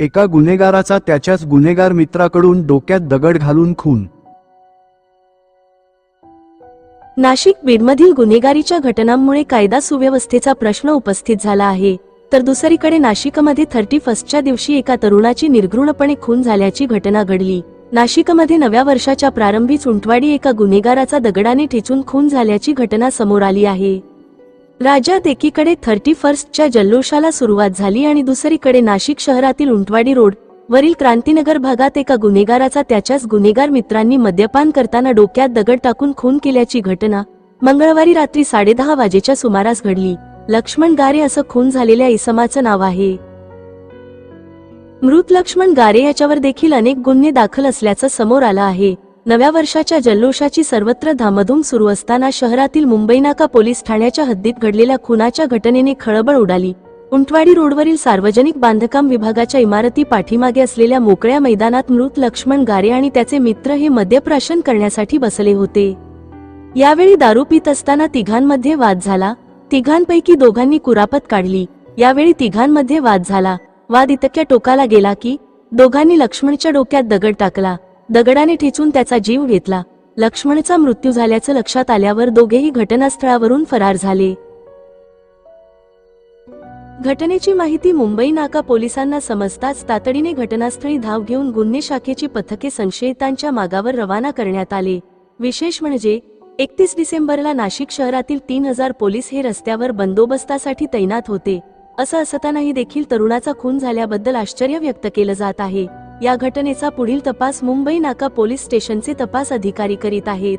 एका गुन्हेगाराचा त्याच्याच गुन्हेगार मित्राकडून डोक्यात दगड घालून खून. नाशिक बीडमधील गुन्हेगारीच्या घटनांमुळे कायदा सुव्यवस्थेचा प्रश्न उपस्थित झाला आहे तर दुसरीकडे नाशिकमध्ये थर्टी फर्स्टच्या दिवशी एका तरुणाची निर्घृणपणे खून झाल्याची घटना घडली. नाशिकमध्ये नव्या वर्षाच्या प्रारंभी चुंटवाडी एका गुन्हेगाराचा दगडाने ठेचून खून झाल्याची घटना समोर आली आहे. राज्यात एकीकडे थर्टी फर्स्टच्या जल्लोषाला सुरुवात झाली आणि दुसरीकडे नाशिक शहरातील उंटवाडी रोड वरील क्रांतीनगर भागात एका गुन्हेगाराचा त्याच्याच गुन्हेगार मित्रांनी मद्यपान करताना डोक्यात दगड टाकून खून केल्याची घटना मंगळवारी रात्री साडेदहा वाजेच्या सुमारास घडली. लक्ष्मण गारे असं खून झालेल्या इसमाचं नाव आहे. मृत लक्ष्मण गारे याच्यावर देखील अनेक गुन्हे दाखल असल्याचं समोर आलं आहे. नव्या वर्षाच्या जल्लोषाची सर्वत्र धामधूम सुरू असताना शहरातील मुंबई नाका पोलीस ठाण्याच्या हद्दीत घडलेल्या खुनाच्या घटनेने खळबळ उडाली. उंटवाडी रोडवरील सार्वजनिक बांधकाम विभागाच्या इमारती पाठीमागे असलेल्या मोकळ्या मैदानात मृत लक्ष्मण गारे आणि त्याचे मित्र हे मद्यप्राशन करण्यासाठी बसले होते. यावेळी दारू पित असताना तिघांमध्ये वाद झाला. तिघांपैकी दोघांनी कुरापत काढली. यावेळी तिघांमध्ये वाद झाला. वाद इतक्या टोकाला गेला की दोघांनी लक्ष्मणच्या डोक्यात दगड टाकला. दगडाने ठेचून त्याचा जीव घेतला. लक्ष्मणचा मृत्यू झाल्याचं लक्षात आल्यावर दोघेही घटनास्थळावरून फरार झाले. घटनेची माहिती मुंबई नाका पोलिसांना समजताच तातडीने घटनास्थळी धाव घेऊन गुन्हे शाखेची पथके संशयितांच्या मागावर रवाना करण्यात आले. विशेष म्हणजे एकतीस डिसेंबरला नाशिक शहरातील तीन हजार पोलीस हे रस्त्यावर बंदोबस्तासाठी तैनात होते. असं असतानाही देखील तरुणाचा खून झाल्याबद्दल आश्चर्य व्यक्त केलं जात आहे. या घटनेचा पुढील तपास मुंबई नाका पोलीस स्टेशनचे तपास अधिकारी करीत आहेत.